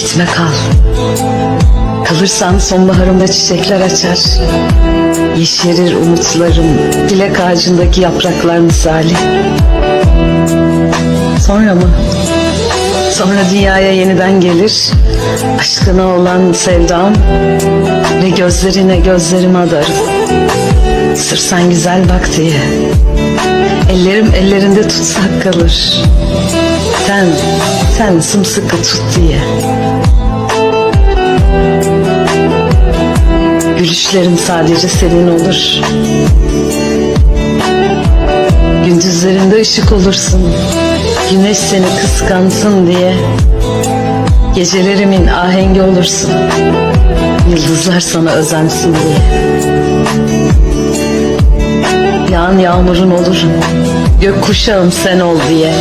Gitme kal. Kalırsan sonbaharımda çiçekler açar. Yeşerir umutlarım dilek ağacındaki yapraklar misali. Sonra mı? Sonra dünyaya yeniden gelir. Aşkına olan sevdam ve gözlerine gözlerimi adarım. Sırf sen güzel bak diye. Ellerim ellerinde tutsak kalır. Sen, sen sımsıkı tut diye. Gülüşlerim sadece senin olur. Gündüzlerinde ışık olursun. Güneş seni kıskansın diye. Gecelerimin ahengi olursun. Yıldızlar sana özensin diye. Yağan yağmurun olurum. Gök kuşağım sen ol diye.